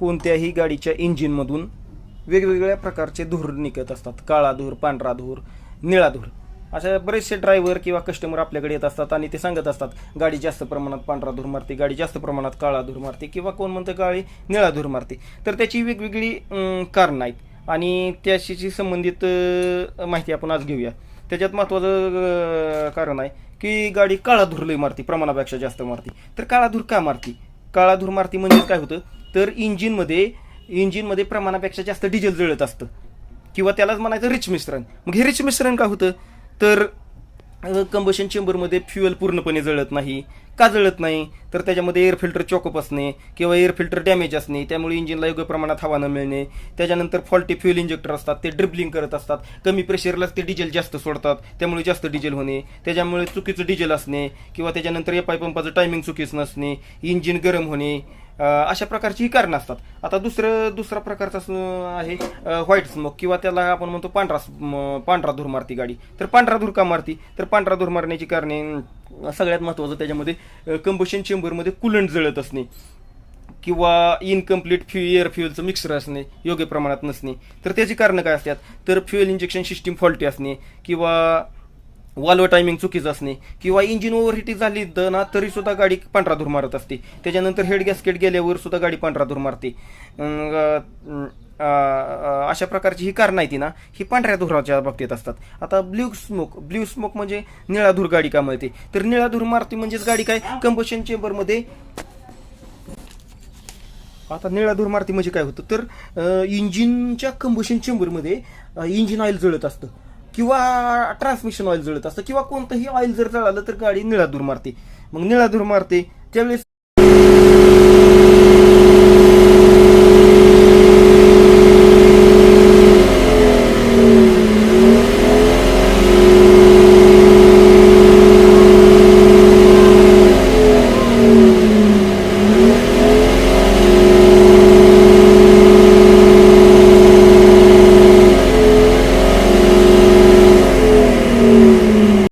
कोणत्याही गाडीच्या इंजिनमधून वेगवेगळ्या प्रकारचे धूर निघत असतात. काळा धूर पांढरा धूर निळा धूर. अशा बरेचसे ड्रायव्हर किंवा कस्टमर आपल्याकडे येत असतात आणि ते सांगत असतात गाडी जास्त प्रमाणात पांढरा धूर मारते गाडी जास्त प्रमाणात काळा धूर मारते किंवा कोण म्हणतं काळी निळा धूर मारते. तर त्याची वेगवेगळी कारणं आहेत. आणि त्याशीची संबंधित माहिती आपण आज घेऊया. त्याच्यात महत्त्वाचं कारण आहे की गाडी काळा धूर लई मारते प्रमाणापेक्षा जास्त मारते. तर काळा धूर का मारते? काळा धूर मारती म्हणजे काय होतं? तर इंजिनमध्ये इंजिनमध्ये प्रमाणापेक्षा जास्त डिझेल जळत असतं. किंवा त्यालाच म्हणायचं रिच मिश्रण. मग हे रिच मिश्रण का होतं? तर कंबशन चेंबरमध्ये फ्युएल पूर्णपणे जळत नाही का जळत नाही? तर त्याच्यामध्ये एअर फिल्टर चॉकअप असणे किंवा एअर फिल्टर डॅमेज असणे त्यामुळे इंजिनला योग्य प्रमाणात हवा न मिळणे. त्याच्यानंतर फॉल्टी फ्युएल इंजेक्टर असतात ते ड्रिबलिंग करत असतात. कमी प्रेशरलाच ते डिझेल जास्त सोडतात त्यामुळे जास्त डिझेल होणे. त्याच्यामुळे चुकीचं डिझेल असणे किंवा त्याच्यानंतर एपाय पंपाचं टायमिंग चुकीचं नसणे. इंजिन गरम होणे. अशा प्रकारची ही कारणं असतात. आता दुसरं दुसरा प्रकारचा आहे व्हाईट स्मोक किंवा त्याला आपण म्हणतो पांढरा स्म- पांढरा धूर मारती गाडी. तर पांढरा धूर का मारती? तर पांढरा धूर मारण्याची कारणे सगळ्यात महत्त्वाचं त्याच्यामध्ये कंबशन चेंबरमध्ये कुलंट जळत असणे किंवा इनकम्प्लीट फ्यू एअर फ्युएलचं मिक्सर असणे योग्य प्रमाणात नसणे. तर त्याची कारणं काय असतात? तर फ्युएल इंजेक्शन सिस्टीम फॉल्टी असणे किंवा वाल्व टायमिंग चुकीचं असणे किंवा इंजिन ओव्हरहिटिंग झाली तर ना तरी सुद्धा गाडी पांढरा धूर मारत असते. त्याच्यानंतर हेड गॅस्केट गेल्यावर सुद्धा गाडी पांढरा धूर मारते अशा प्रकारची ही कारणं आहे ती ना ही पांढऱ्या धुराच्या बाबतीत असतात. आता ब्ल्यू स्मोक ब्ल्यू स्मोक म्हणजे निळा धूर गाडी का मिळते? तर निळा धूर मारते म्हणजेच गाडी काय? कंबशन चेंबरमध्ये आता निळा धूर मारती म्हणजे काय होतं? तर इंजिनच्या कंबशन चेंबरमध्ये इंजिन ऑइल जळत असतं. किंवा ट्रान्समिशन ऑइल जळत असतं किंवा कोणतंही ऑइल जर जळालं तर गाडी निळा धूर मारते. मग निळा धूर मारते त्यावेळेस